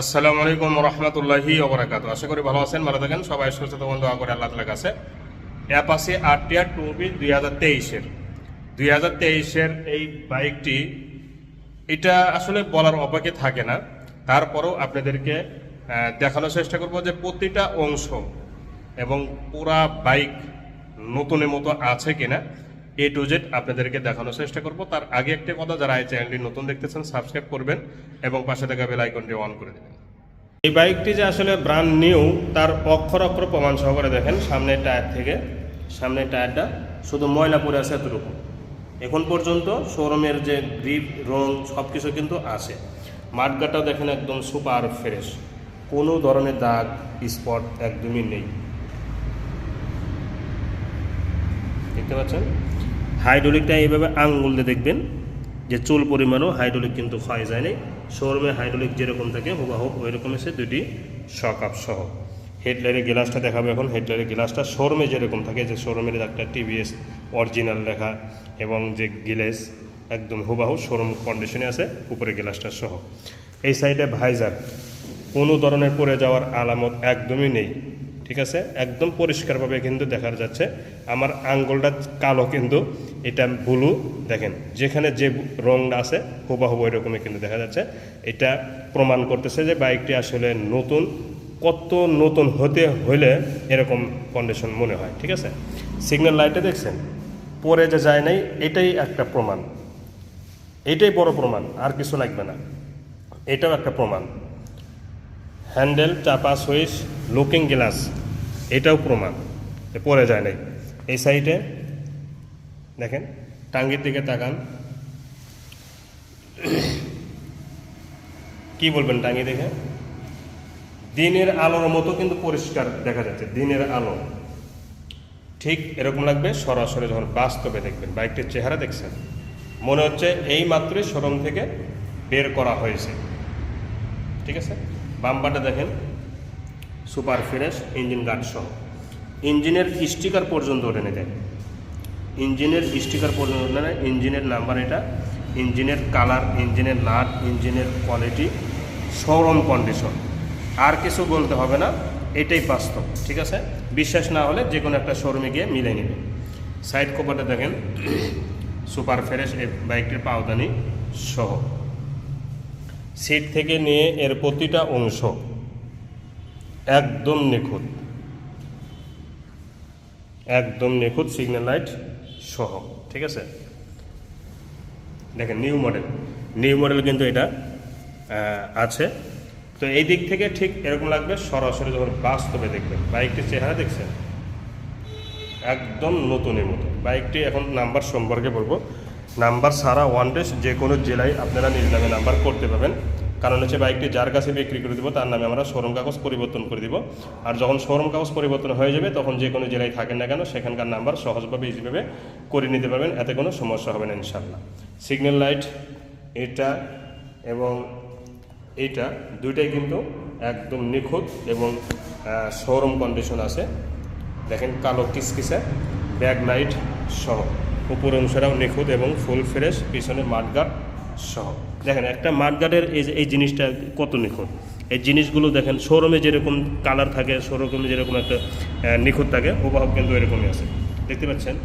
আসসালামু আলাইকুম রহমতুল্লাহি ওবরাকাত আশা করি ভালো আছেন, ভালো থাকেন। সবাই সুস্থ থাকুন, দোয়া করে আল্লাহ তালার কাছে। অ্যাপ আছে আরটিআর টু বি দুই হাজার তেইশের। দুই হাজার তেইশের এই বাইকটি, এটা আসলে বলার অপেক্ষে থাকে না। তারপরেও আপনাদেরকে দেখানোর চেষ্টা করব যে প্রতিটা অংশ এবং পুরা বাইক নতুনের মতো আছে কিনা। এ টু জেড আপনাদেরকে দেখানোর চেষ্টা করব। তার আগে একটা কথা, যারা এই চ্যানেলটি নতুন দেখতেছেন সাবস্ক্রাইব করবেন এবং পাশে থাকা বেল আইকনটি অন করে দেবেন। এই বাইকটি যে আসলে ব্র্যান্ড নিউ তার অক্ষর অক্ষর প্রমাণ সহকারে দেখেন, সামনের টায়ার থেকে সামনের টায়ারটা শুধু ময়লা পড়ে আছে এতটুকু। এখন পর্যন্ত শোরুমের যে গ্রিপ রং সব কিছু কিন্তু আছে। মাঠগাটাও দেখেন একদম সুপার ফ্রেশ কোনো ধরনের দাগ স্পট একদমই নেই। দেখতে পাচ্ছেন? হাইড্রোলিকটা এইভাবে আঙ্গুল দিয়ে দেখবেন যে চুল পরিমাণও হাইড্রোলিক কিন্তু ক্ষয় যায় নাই। শোরুমে হাইড্রোলিক যেরকম থাকে হুবাহুব ওই রকম এসে দুটি শক আপ সহ। হেডলাইটের গ্লাসটা দেখাবো এখন। হেডলাইটের গ্লাসটা শোরুমে যেরকম থাকে, যে শোরুমের একটা টিভিএস অরিজিনাল লেখা এবং যে গ্লেস একদম হুবাহু শোরুম কন্ডিশনে আছে, উপরে গ্লাসটা সহ। এই সাইডে ভাইজার কোনো ধরনের পড়ে যাওয়ার আলামত একদমই নেই। ঠিক আছে? একদম পরিষ্কারভাবে কিন্তু দেখা যাচ্ছে। আমার আঙ্গুলটা কালো কিন্তু, এটা ব্লু, দেখেন। যেখানে যে রংটা আছে হুবাহুব ওই রকমই কিন্তু দেখা যাচ্ছে। এটা প্রমাণ করতেছে যে বাইকটি আসলে নতুন, কত নতুন হতে হইলে এরকম কন্ডিশন মনে হয়, ঠিক আছে? সিগন্যাল লাইটে দেখছেন? পরে যে যায় নাই, এটাই একটা প্রমাণ। এটাই বড় প্রমাণ, আর কিছু লাগবে না। এটাও একটা প্রমাণ। হ্যান্ডেল, চাপা, সুইচ, লুকিং গ্লাস, এটাও প্রমাণ। পরে যায় নাই। এই সাইডে, দেখেন, টাঙ্গির দিকে তাকান। কি বলবেন টাঙ্গি দেখে দিনের আলোর মতো কিন্তু পরিষ্কার দেখা যাচ্ছে, দিনের আলো। ঠিক এরকম লাগবে সরাসরি যখন বাস্তবে দেখবেন বাইকটির চেহারা দেখছেন। মনে হচ্ছে এই মাত্রই শোরুম থেকে বের করা হয়েছে। ঠিক আছে? বাম্পারটা দেখেন, সুপার ফ্রেশ ইঞ্জিন গার্ড সহ। ইঞ্জিনের স্টিকার পর্যন্ত ওঠে দেয় ইঞ্জিনের স্টিকার পর্যন্ত ওঠে না ইঞ্জিনের নাম্বার এটা, ইঞ্জিনের কালার, ইঞ্জিনের নাট, ইঞ্জিনের কোয়ালিটি শোরুম কন্ডিশন আর কিছু বলতে হবে না, এটাই বাস্তব, ঠিক আছে? বিশ্বাস না হলে যে কোনো একটা শোরুমে গিয়ে মিলে নেবে সাইড কভারটা দেখেন, সুপার ফ্রেশ বাইকটির পাওদানি সহ। সিট থেকে নিয়ে এর প্রতিটা অংশ একদম নিখুঁত। একদম নিখুঁত সিগন্যাল লাইট সহ, ঠিক আছে? দেখেন নিউ মডেল নিউ মডেল কিন্তু এটা আছে। তো এই দিক থেকে ঠিক এরকম লাগবে, সরাসরি যখন বাস্তবে দেখবেন বাইকটির চেহারা দেখছেন? একদম নতুনের মতো। বাইকটি এখন নাম্বার সম্পর্কে বলব। নাম্বার সারা ওয়ান ডেস যে কোনো জেলায় আপনারা নিজ নামে নাম্বার করতে পারবেন। কারণ হচ্ছে বাইকটি যার কাছে বিক্রি করে দেবো, তার নামে আমরা শোরুম কাগজ পরিবর্তন করে দিব। আর যখন শোরুম কাগজ পরিবর্তন হয়ে যাবে, তখন যে কোনো জেলায় থাকেন না কেন, সেখানকার নাম্বার সহজভাবে ইজিভাবে করে নিতে পারবেন। এতে কোনো সমস্যা হবে না ইনশাল্লাহ সিগন্যাল লাইট এটা এবং এইটা দুইটাই কিন্তু একদম নিখুঁত এবং শোরুম কন্ডিশন আছে। দেখেন কালো কিসকিসে ব্যাক লাইট সহ। উপর অংশটাও নিখুঁত এবং ফুল ফ্রেশ পিছনে মাঠগার্ড সহ। দেখেন, একটা মাঠগার্ডের এই যে, এই জিনিসটা কত নিখুঁত। এই জিনিসগুলো দেখেন, শোরুমে যেরকম কালার থাকে, শোরুমে যেরকম একটা নিখুঁত থাকে হুবাহুব কিন্তু এরকমই আছে। দেখতে পাচ্ছেন?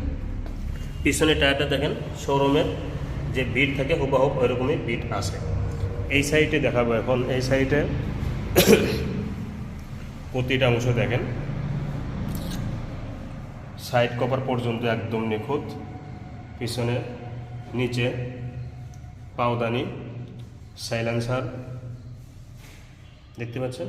পিছনে টায়ারটা দেখেন, শোরুমের যে বিট থাকে হুবাহুব ওইরকমই বিট আছে। এই সাইডে দেখাবো এখন, এই সাইডে প্রতিটা অংশ দেখেন। সাইড কভার পর্যন্ত একদম নিখুঁত। পিছনে নিচে পাওদানি, সাইলেন্সার, দেখতে পাচ্ছেন?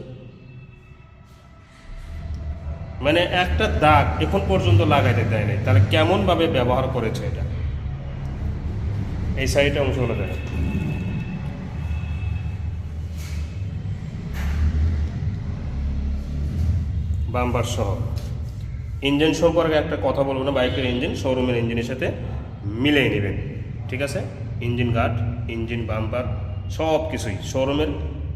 মানে একটা দাগ এখন পর্যন্ত লাগাইতে দেয় নাই। তাহলে কেমনভাবে ব্যবহার করেছে এটা? এই সাইডে অংশগুলো দেখেন। বাম্পার সহ। ইঞ্জিন সম্পর্কে একটা কথা বলব না, বাইকের ইঞ্জিন, শোরুমের ইঞ্জিনের সাথে মিলিয়ে নেবেন। ঠিক আছে? ইঞ্জিন গার্ড, ইঞ্জিন বাম্পার, সব কিছুই। শোরুমের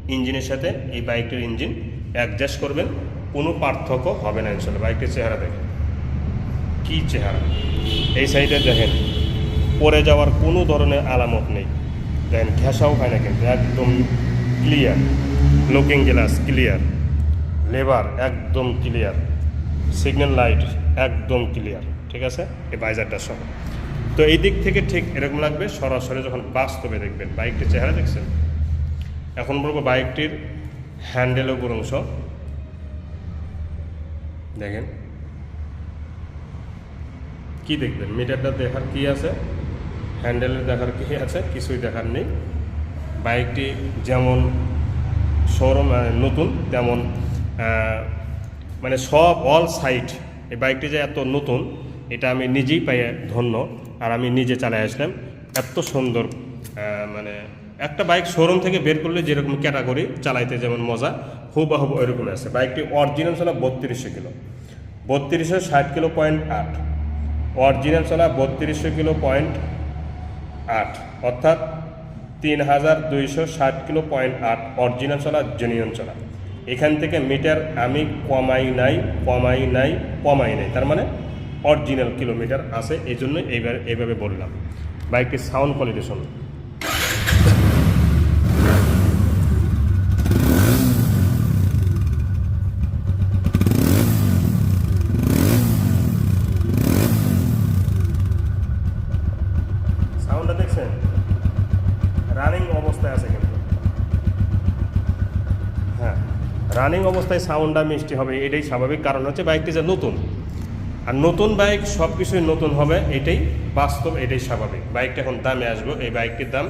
ইঞ্জিনের সাথে এই বাইকটির ইঞ্জিন অ্যাডজাস্ট করবেন। কোনো পার্থক্য হবে না ইনশাল্লাহ। বাইকটির চেহারা দেখেন। কী চেহারা। এই সাইডে দেখেন পরে যাওয়ার কোনো ধরনের আলামত নেই। দেখেন ঘেঁষাও হয় না কিন্তু, একদম clear looking glass clear labour একদম ক্লিয়ার সিগন্যাল লাইট একদম ক্লিয়ার ঠিক আছে? এই বাইজারটা সহ। তো এই দিক থেকে ঠিক এরকম লাগবে, সরাসরি যখন বাস্তবে দেখবেন, বাইকটির চেহারা দেখছেন? এখন বলব বাইকটির হ্যান্ডেল উপর অংশ দেখেন। কি দেখবেন? মিটারটা দেখার কি আছে? হ্যান্ডেলের দেখার কি আছে? কিছুই দেখার নেই। বাইকটি যেমন শোরুম নতুন, তেমন মানে সব অল সাইড এই বাইকটি যে এত নতুন, এটা আমি নিজেই পাই ধন্য। আর আমি নিজে চালাই আসলাম। এত সুন্দর মানে একটা বাইক শোরুম থেকে বের করলে যেরকম ক্যাটাগরি চালাইতে যেমন মজা হুবাহুব ওইরকম আছে। বাইকটি অরিজিনাল ছিল বত্রিশশো কিলো। বত্রিশশো ষাট কিলো পয়েন্ট আট। অরিজিনাল চলা বত্রিশশো কিলো পয়েন্ট আট। অর্থাৎ তিন হাজার দুইশো ষাট কিলো পয়েন্ট আট অরিজিনাল চলা জেনিয়ন চলা। এখান থেকে মিটার আমি কমাই নাই কমাই নাই কমাই নাই। তার মানে অরিজিনাল কিলোমিটার আছে, এই জন্য এইবার এইভাবে বললাম। বাইকটির সাউন্ড কোয়ালিটি শুনুন সাউন্ডটা দেখছেন? রানিং অবস্থায় কিন্তু। হ্যাঁ রানিং অবস্থায় সাউন্ডটা মিষ্টি হবে, এটাই স্বাভাবিক। কারণ হচ্ছে বাইকটি যে নতুন আর নতুন বাইক সব কিছুই নতুন হবে, এটাই বাস্তব, এটাই স্বাভাবিক। বাইকটা এখন দামে আসব, এই বাইকটির দাম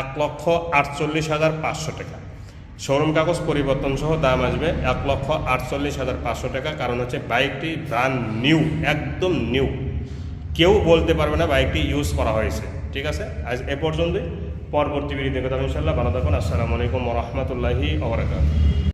এক লক্ষ আটচল্লিশ হাজার পাঁচশো টাকা। শোরুম কাগজ পরিবর্তন সহ দাম আসবে এক লক্ষ আটচল্লিশ হাজার পাঁচশো টাকা, কারণ হচ্ছে বাইকটি ব্রান্ড নিউ একদম নিউ কেউ বলতে পারবে না বাইকটি ইউজ করা হয়েছে, ঠিক আছে? আজ এ পর্যন্তই। পরবর্তী ভিডিও দেখে ইনশাল্লাহ ভালো থাকুন, আসসালামু আলাইকুম রহমতুল্লাহি ওবরাকাতুহু